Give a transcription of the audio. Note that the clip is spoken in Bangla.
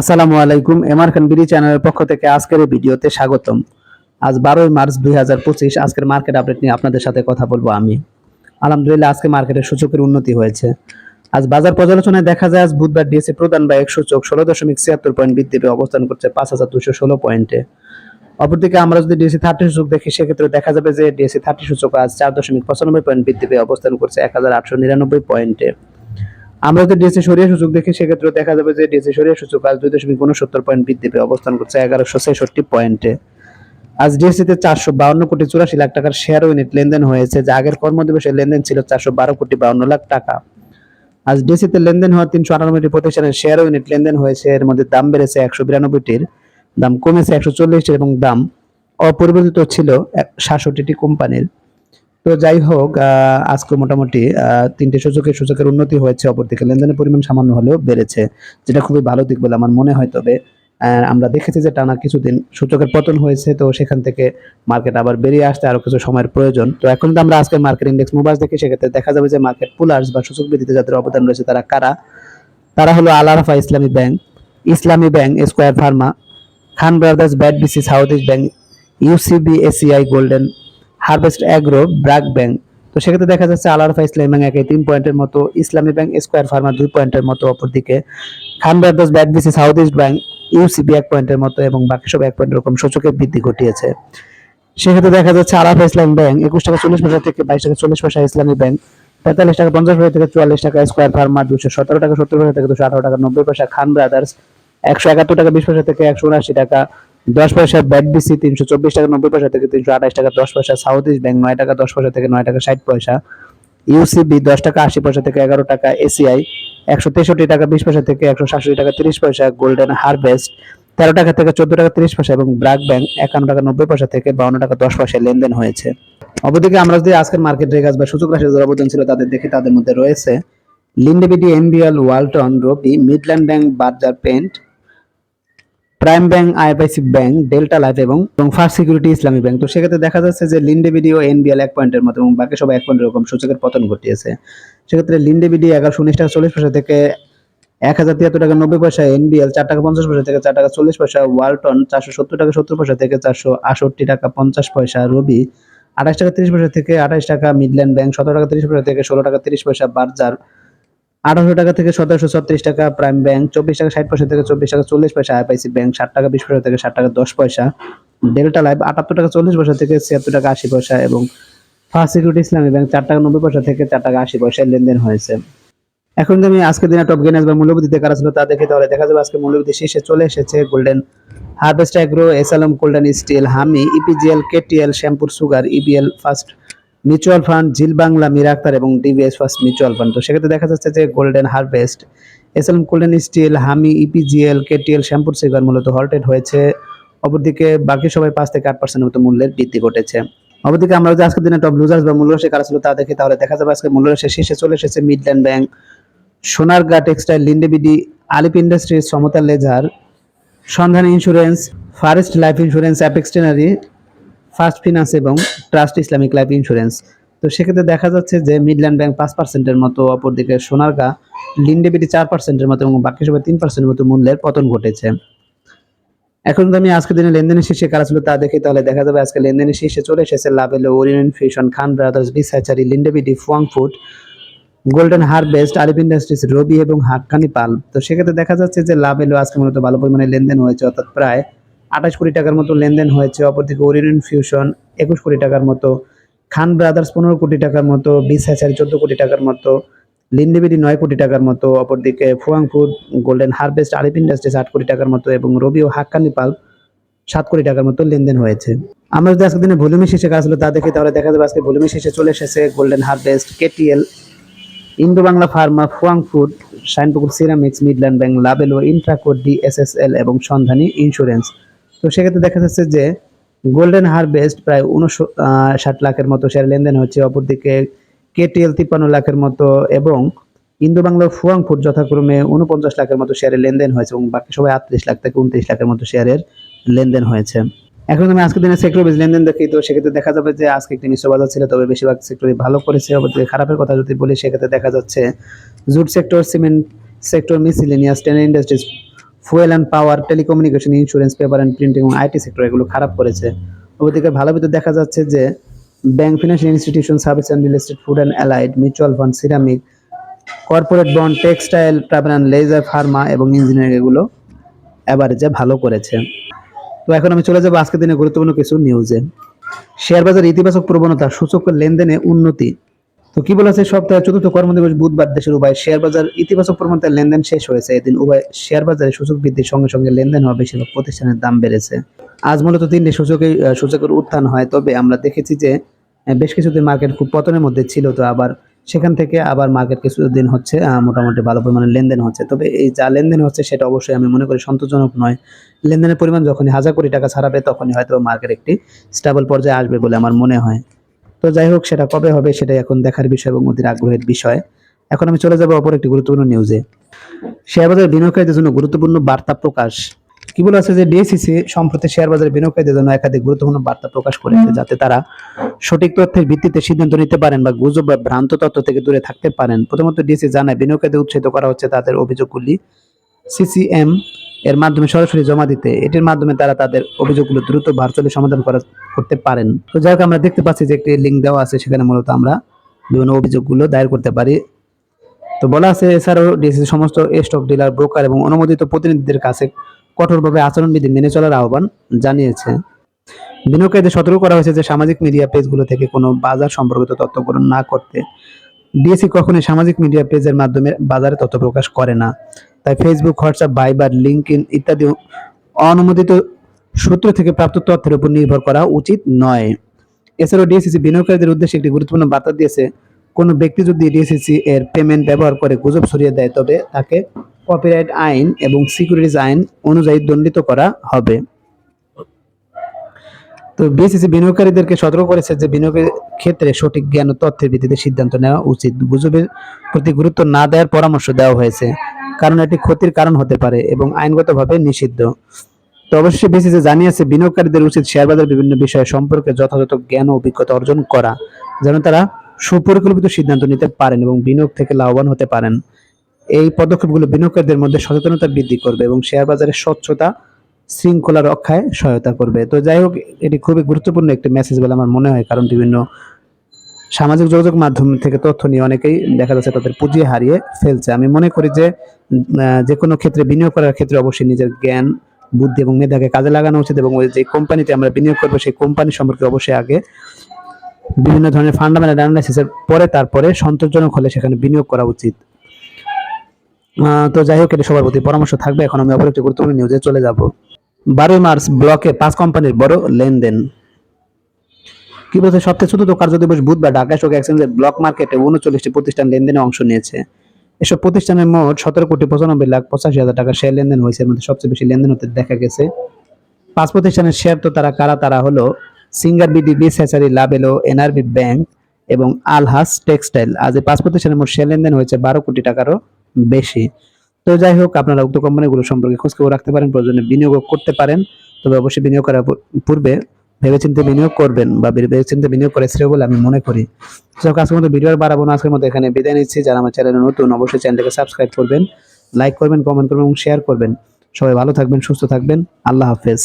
আসসালামু আলাইকুম, এমআর খান বিডি চ্যানেলের পক্ষ থেকে আজকের এই ভিডিওতে স্বাগতম। আজ বারোই মার্চ দুই হাজার পঁচিশ, আজকের মার্কেট আপডেট নিয়ে আপনাদের সাথে কথা বলব আমি। আলহামদুলিল্লাহ, আজকে মার্কেটের সূচকের উন্নতি হয়েছে। আজ বাজার পর্যালোচনায় দেখা যায়, আজ বুধবার ডিএসসি প্রধান বা এক সূচক ষোলো দশমিক ছিয়াত্তর পয়েন্ট বৃদ্ধি পেয়ে অবস্থান করছে পাঁচ হাজার দুশো ষোলো পয়েন্টে। অপরদিকে আমরা যদি ডিএসসি থার্টি সূচক দেখি, সেক্ষেত্রে দেখা যাবে যে ডিএসসি থার্টি সূচক আজ চার দশমিক পঁচানব্বই পয়েন্ট বৃদ্ধি পেয়ে অবস্থান করছে এক হাজার আটশো নিরানব্বই পয়েন্টে। আমরা যদি ডিএসসি সরিয়া সূচক দেখি, সেক্ষেত্রে দেখা যাবে যে ডিএসসি সরিয়া সূচক আজ দুই দশমিক উনসত্তর পয়েন্ট বৃদ্ধি পেয়ে অবস্থান করছে এগারোশো ছেষট্টি পয়েন্টে আজ ডিএসসিতে চারশো বাউন্ন কোটি চুরাশি লাখ টাকার শেয়ার ইউনিট লেনদেন হয়েছে, যা আগের কর্মদিবসের লেনদেন ছিল চারশো বারো কোটি বাউন্ন লাখ টাকা। আজ ডিএসসিতে লেনদেন হওয়া তিনশো আটানব্বইটি প্রতিষ্ঠানের শেয়ার ইউনিট লেনদেন হয়েছে, এর মধ্যে দাম বেড়েছে একশো বিরানব্বইটির, দাম কমেছে একশো চল্লিশটির এবং দাম অপরিবর্তিত ছিল সাতষট্টিটি কোম্পানির। তো যাই হোক আজকে মোটামুটি তিনটে সূচকের সূচকের উন্নতি হয়েছে, অপরদিকে লেনদেনের পরিমাণ সামান্য হলেও বেড়েছে, যেটা খুবই ভালো দিক বলে আমার মনে হয় তবে আমরা দেখেছি যে টানা কিছুদিন সূচকের পতন হয়েছে, তো সেখান থেকে মার্কেট আবার বেরিয়ে আসতে আরও কিছু সময়ের প্রয়োজন। তো এখন তো আমরা আজকে মার্কেট ইন্ডেক্স মোবাইল দেখি সেক্ষেত্রে দেখা যাবে যে মার্কেট পুলার্স বা সূচক বৃদ্ধিতে যাদের অবদান রয়েছে তারা কারা? তারা হলো আল Arafa Islami Bank Islami Bank Square Pharma Khan Brothers, BAT BC, South East Bank UCB ACI Golden Harvest Agro BRAC Bank. তো সেক্ষেত্রে দেখা যাচ্ছে আল আরাফা ইসলামী ব্যাংক একে তিন পয়েন্টের মতো, ইসলামী ব্যাংক স্কোয়ার ফার্মা দুই পয়েন্টের মতো, অপরদিকে Khan Brothers BAT BC South East Bank, UCB এক পয়েন্টের মতো এবং বাকি সব এক পয়েন্ট এরকম সূচকের বৃদ্ধি ঘটিয়েছে। সেক্ষেত্রে দেখা যাচ্ছে আলাফা ইসলাম ব্যাংক একুশ টাকা চল্লিশ পয়সা থেকে বাইশ টাকা চল্লিশ পয়সা ইসলামী ব্যাংক, পঁয়তাল্লিশ টাকা পঞ্চাশ পয়সা থেকে চুয়াল্লিশ টাকা স্কোয়ার ফার্মা দুশো সতেরো টাকা সত্তর পয়সা থেকে দুশো আঠারো টাকা নব্বই পয়সা খান ব্রাদার্স, একশো একাত্তর টাকা বিশ পয়সা থেকে একশো উনআশি টাকা দশ পয়সা ব্যাট বিসি তিনশো চব্বিশ টাকা, নব্বই পয়সা থেকে তিনশো আঠাশ টাকা, দশ পয়সা সাউথ ইস্ট ব্যাংক নয় টাকা, দশ পয়সা থেকে নয় টাকা, ষাট পয়সা। ইউসিবি দশ টাকা, আশি পয়সা থেকে এগারো টাকা এসিআই একশো তেষট্টি টাকা, বিশ পয়সা থেকে একশো সাতষট্টি টাকা, তিরিশ পয়সা গোল্ডেন হারভেস্ট তেরো টাকা থেকে চোদ্দ টাকা, তিরিশ পয়সা এবং ব্র্যাক ব্যাংক একান্ন টাকা, নব্বই পয়সা থেকে বাউন্ন টাকা, দশ পয়সা লেনদেন হয়েছে। অবদিকে আমরা যদি আজকের মার্কেট রেগাস বা সূচক রাশির যারা অবদান ছিল তাদের দেখি, তাদের মধ্যে রয়েছে Linde BD MBL Walton Robi Midland Bank Berger Paint Prime Bank IFIC Bank Delta Life এবং ফার্স্ট সিকিউরিটি ইসলামী ব্যাংক তো সেক্ষেত্রে দেখা যাচ্ছে যে লিন্ডেবিডি ও এনবিএল এক পয়েন্টের মতো এবং বাকি সব এক পয়েন্ট এরকম সূচকের পতন ঘটিয়েছে। সেক্ষেত্রে লিন্ডেবিডি এগারোশো উনিশ টাকা চল্লিশ পয়সা থেকে এক হাজার তিয়াত্তর টাকা নব্বই পয়সা এনবিএল চার টাকা পঞ্চাশ পয়সা থেকে চার টাকা চল্লিশ পয়সা ওয়ালটন চারশো সত্তর টাকা সত্তর পয়সা থেকে চারশো আটষট্টি টাকা পঞ্চাশ পয়সা রবি আঠাশ টাকা তিরিশ পয়সা থেকে আঠাশ টাকা মিডল্যান্ড ব্যাংক সতেরো টাকা তিরিশ পয়সা থেকে ষোলো টাকা তিরিশ পয়সা বার্জার আঠারোশো টাকা থেকে সতেরোশো ছত্রিশ টাকা প্রাইম ব্যাংক চব্বিশ টাকা ষাট পয়সা থেকে চব্বিশ টাকা চল্লিশ পয়সা আইপিআইসি ব্যাংক ষাট টাকা বিশ পয়সা থেকে ষাট টাকা দশ পয়সা। ডেল্টা লাইফ আটাত্তর টাকা চল্লিশ পয়সা থেকে ছিয়াত্তর টাকা আশি পয়সা এবং ফার্স্ট সিকিউরিটি ইসলামী ব্যাংক চার টাকা নব্বই পয়সা থেকে চার টাকা আশি পয়সায় লেনদেন হয়েছে। এখন আমি আজকে দিনে টপ গেনার্স বা মূল্যবৃদ্ধিতে কারা ছিল তা দেখে তাহলে দেখা যাবে আজকে মূল্যবৃদ্ধি শীর্ষে চলে এসেছে গোল্ডেন হারভেস্ট অ্যাগ্রো এসালম গোল্ডেন স্টিল হামি EPGL KTL Shyampur Sugar EBL First Mutual Fund, Zeal Bangla, মিরাক্তার এবং ডিভিএস ফার্স্ট মিউচুয়াল ফান্ড। তো সেক্ষেত্রে দেখা যাচ্ছে যে Golden Harvest, SLM Golden Steel, হামি, ইপিজিএল, কেটিএল, শ্যাম্পুর সুগার মূলত হল্টেড হয়েছে। অপরদিকে বাকি সবাই পাঁচ থেকে আট পার্সেন্টের মতো মূল্যের বৃদ্ধি ঘটেছে। অপরদিকে আমরা যদি আজকের দিনে টপ লুজার্স বা মূল্যরাশি কারা ছিল তা দেখি, তাহলে দেখা যাবে আজকে মূল্যরাশি শীর্ষে চলে এসেছে Midland Bank Sonargaon Textile Linde BD আলিপ Industries Samata Leather, Sandhani Insurance Fareast Life Insurance Apex Tannery First Finance এবং ট্রাস্ট ইসলামিক লাইফ ইন্স্যুরেন্স। তো সেক্ষেত্রে দেখা যাচ্ছে যে মিডল্যান্ড ব্যাংক পাঁচ পার্সেন্টের মতো, অপরদিকে সোনারগাঁ লিন্ডেবিডি চার পার্সেন্টের মতো এবং বাকি সবাই তিন পার্সেন্টের মতো মূল্যের পতন ঘটেছে। এখন আমি আজকে দিনে লেনদেনের শীর্ষে কারা ছিল তা দেখি, তাহলে দেখা যাবে আজকে লেনদেনের শীর্ষে চলে এসেছে Lovello Orion infusion Khan brothers beach hatchery Linde BD food golden harvest Alif industries Robi এবং হাক্কানি পাল তো সেক্ষেত্রে দেখা যাচ্ছে যে লাভ এলো আজকে মূলত ভালো পরিমাণে লেনদেন হয়েছে, অর্থাৎ প্রায় আঠাশ কোটি টাকার মতো লেনদেন হয়েছে, অপরদিকে ওরিয়েন্ট ফিউশন একুশ কোটি টাকার মতো, খান ব্রাদার্স পনেরো কোটি টাকার মতো, বিশ হাজার চোদ্দ কোটি টাকার মতো, লিন্ডিবিডি নয় কোটি টাকার মতো, অপরদিকে Fu-Wang food golden harvest Alif industries আট কোটি টাকার মতো এবং রবি ও হাক্কানি পাল সাত কোটি টাকার মতো লেনদেন হয়েছে। আমরা যদি আজকে দিনে ভলিউমের শেষে কাজ হলো তা দেখি, তাহলে দেখা যাবে আজকে ভলিউমের শেষে চলে এসেছে golden harvest, KTL Indo Bangla pharma, Fu-Wang food, Shinepukur ceramics, Midland bank লাবেলো Intraco DSSL এবং সন্ধানী ইন্স্যুরেন্স। তো সেক্ষেত্রে দেখা যাচ্ছে যে গোল্ডেন হারভেস্ট প্রায় ষাট লাখের মতো শেয়ার লেনদেন হচ্ছে, অপরদিকে কেটিএল তিপ্পান্ন লাখের মতো এবং ইন্দো বাংলার ফুয়াং ফুড যথাক্রমে উনপঞ্চাশ লাখের মতো শেয়ারের লেনদেন হয়েছে এবং বাকি সবাই আটত্রিশ লাখ থেকে উনত্রিশ লাখের মতো শেয়ারের লেনদেন হয়েছে। এখন আমি আজকের দিনে সেক্টর বেজ লেনদেন দেখি, তো সেক্ষেত্রে দেখা যাবে যে আজকে একটি মিশ্র বাজার ছিল, তবে বেশিরভাগ সেক্টরই ভালো করেছে অবশ্যই খারাপের কথা যদি বলি, সেক্ষেত্রে দেখা যাচ্ছে jute sector cement sector miscellaneous tannery industries fuel and power telecommunication insurance paper and printing এবং আইটি সেক্টর এগুলো খারাপ করেছে। ওদিকে ভালো ভিতরে দেখা যাচ্ছে যে bank financial institution service and real estate food and allied mutual fund ceramic corporate bond textile travel and leisure pharma এবং ইঞ্জিনিয়ারিং এগুলো অ্যাভারেজে ভালো করেছে। তো এখন আমি চলে যাব আজকের দিনে গুরুত্বপূর্ণ কিছু নিউজে শেয়ার বাজার ইতিবাচক প্রবণতা সূচক লেনদেনে উন্নতি তো কি বলেছে সপ্তাহে চতুর্থ কর্মদিবস বুধবার দেশের উভয় শেয়ার বাজার ইতিবাচক প্রবণতার লেনদেন শেষ হয়েছে। এদিন উভয় শেয়ার বাজারে সূচক বৃদ্ধির সঙ্গে সঙ্গে লেনদেন হওয়া বেশিরভাগ প্রতিষ্ঠানের দাম বেড়েছে। আজ মূলত তিনটি সূচকে সূচকের উত্থান হয়, তবে আমরা দেখেছি যে বেশ কিছুদিন মার্কেট খুব পতনের মধ্যে ছিল, তো আবার সেখান থেকে আবার মার্কেট কিছুদিন হচ্ছে মোটামুটি ভালো পরিমাণে লেনদেন হচ্ছে। তবে এই যা লেনদেন হচ্ছে সেটা অবশ্যই আমি মনে করি সন্তোষজনক নয়। লেনদেনের পরিমাণ যখনই হাজার কোটি টাকা ছাড়াবে, তখনই হয়তো মার্কেট একটি স্টেবল পর্যায়ে আসবে বলে আমার মনে হয়। তো যাই হোক, সেটা কবে হবে সেটাই এখন দেখার বিষয় এবং অধীর আগ্রহের বিষয়। এখন আমি চলে যাব অপর একটি গুরুত্বপূর্ণ নিউজে শেয়ার বাজার বিনিয়োগকারীদের জন্য গুরুত্বপূর্ণ বার্তা প্রকাশ। কি বলা আছে যে ডিএসিসি সম্প্রতি শেয়ার বাজারে বিনিয়োগকারীদের জন্য একাধিক গুরুত্বপূর্ণ বার্তা প্রকাশ করেছে, যাতে তারা সঠিক তথ্যের ভিত্তিতে সিদ্ধান্ত নিতে পারেন বা গুজব বা ভ্রান্ত তথ্য থেকে দূরে থাকতে পারেন। প্রথমত ডিএসসি জানায়, বিনিয়োগকারীদের উৎসাহিত করা হচ্ছে তাদের অভিযোগগুলি সিসিএম এর মাধ্যমে সরাসরি জমা দিতে, এটির মাধ্যমে তারা তাদের অভিযোগগুলো দ্রুত ভার্চুয়ালি সমাধান করা করতে পারেন। তো যাই হোক, আমরা দেখতে পাচ্ছি যে একটি লিঙ্ক দেওয়া আছে, সেখানে মূলত আমরা বিভিন্ন অভিযোগগুলো দায়ের করতে পারি। তো বলা আছে, এছাড়াও ডিএসসি সমস্ত স্টক ডিলার, ব্রোকার এবং অনুমোদিত প্রতিনিধিদের কাছে কঠোরভাবে আচরণবিধি মেনে চলার আহ্বান জানিয়েছে। বিনিয়োগকারীদের সতর্ক করা হয়েছে যে সামাজিক মিডিয়া পেজগুলো থেকে কোনো বাজার সম্পর্কিত তথ্য গ্রহণ না করতে। ডিএসসি কখনোই সামাজিক মিডিয়া পেজের মাধ্যমে বাজারে তথ্য প্রকাশ করে না। তাই ফেসবুক হোয়াটসঅ্যাপ ভাইবার লিঙ্কইন ইত্যাদি অনুমোদিত সূত্র থেকে প্রাপ্ত তথ্যের উপর নির্ভর করা উচিত নয়। এছাড়াও ডিএসসিসি বিনিয়োগকারীদের উদ্দেশ্যে একটি গুরুত্বপূর্ণ বার্তা দিয়েছে, কোনো ব্যক্তি যদি ডিএসসিসি এর পেমেন্ট ব্যবহার করে গুজব ছড়িয়ে দেয়, তবে তাকে কপিরাইট আইন এবং সিকিউরিটিজ আইন অনুযায়ী দণ্ডিত করা হবে। তো বিএসসিসি বিনিয়োগকারীদেরকে সতর্ক করেছে যে বিনিয়োগের ক্ষেত্রে সঠিক জ্ঞান ও তথ্যের ভিত্তিতে সিদ্ধান্ত নেওয়া উচিত। গুজবের প্রতি গুরুত্ব না দেওয়ার পরামর্শ দেওয়া হয়েছে। কারণ এটি ক্ষতির কারণ হতে পারে এবং আইনগতভাবে নিষিদ্ধ। তো অবশ্যই বিসিসি জানিয়েছে, বিনিয়োগকারীদের উচিত শেয়ার বাজার বিভিন্ন বিষয় সম্পর্কে যথাযথ জ্ঞান ও অভিজ্ঞতা অর্জন করা, যেন তারা সুপরিকল্পিত সিদ্ধান্ত নিতে পারেন এবং বিনিয়োগ থেকে লাভবান হতে পারেন। এই পদক্ষেপগুলো বিনিয়োগকারীদের মধ্যে সচেতনতা বৃদ্ধি করবে এবং শেয়ার বাজারের স্বচ্ছতা শৃঙ্খলা রক্ষায় সহায়তা করবে। তো যাই হোক, এটি খুবই গুরুত্বপূর্ণ একটি মেসেজ বলে আমার মনে হয়, কারণ বিভিন্ন সামাজিক যোগাযোগ মাধ্যম থেকে তথ্য নিয়ে অনেকেই দেখা যাচ্ছে তাদের পুঁজি হারিয়ে ফেলছে। আমি মনে করি যে যে কোনো ক্ষেত্রে বিনিয়োগ করার ক্ষেত্রে অবশ্যই নিজের জ্ঞান, বুদ্ধি এবং মেধাকে কাজে লাগানো উচিত এবং ওই যে কোম্পানিতে আমরা বিনিয়োগ করব, সেই কোম্পানি সম্পর্কে অবশ্যই আগে বিভিন্ন ধরনের ফান্ডামেন্টাল অ্যানালাইসিসের পরে তারপরে সন্তোষজনক হলে সেখানে বিনিয়োগ করা উচিত। তো যাই হোক, এটা সবার প্রতি পরামর্শ থাকবে। এখন আমি অপর একটি গুরুত্বপূর্ণ নিউজে চলে যাব। বারোই মার্চ ব্লকে পাঁচ কোম্পানির বড় লেনদেন। কি বলছে? সপ্তাহে চতুর্থ কার্য দিবস বুধবার ঢাকা স্টক এক্সচেঞ্জের ব্লক মার্কেটে উনচল্লিশটি প্রতিষ্ঠান লেনদেনে অংশ নিয়েছে। এসব প্রতিষ্ঠানের মোট সতেরো কোটি পঁচানব্বই লাখ পঁচাশি হাজার টাকা শেয়ার লেনদেন হয়েছে। এর মধ্যে সবচেয়ে বেশি লেনদেন হতে দেখা গেছে। পাঁচ প্রতিষ্ঠানের শেয়ার তো তারা কারা? তারা হলো সিঙ্গার বিডি বিস হ্যাচারি, লাবেলো, এনআরবি ব্যাংক এবং আলহাস টেক্সটাইল। আজ এই পাঁচ প্রতিষ্ঠানের মোট শেয়ার লেনদেন হয়েছে বারো কোটি টাকারও বেশি। তো যাই হোক, আপনারা উক্ত কোম্পানিগুলো সম্পর্কে খোঁজ খোঁজখবর রাখতে পারেন, প্রয়োজনে বিনিয়োগ করতে পারেন। তবে অবশ্যই বিনিয়োগ করার পূর্বে ভেবেচিন্তে বিনিয়োগ করবেন বা ভেবেচিন্তে বিনিয়োগ করে শ্রেয় বলে আমি মনে করি। সব আজকের মতো ভিডিও বাড়াবো না, আজকের মতো এখানে বিদায় নিচ্ছি। যারা আমার চ্যানেলে নতুন, অবশ্যই চ্যানেলটাকে সাবস্ক্রাইব করবেন, লাইক করবেন কমেন্ট করবেন এবং শেয়ার করবেন। সবাই ভালো থাকবেন, সুস্থ থাকবেন। আল্লাহ হাফেজ।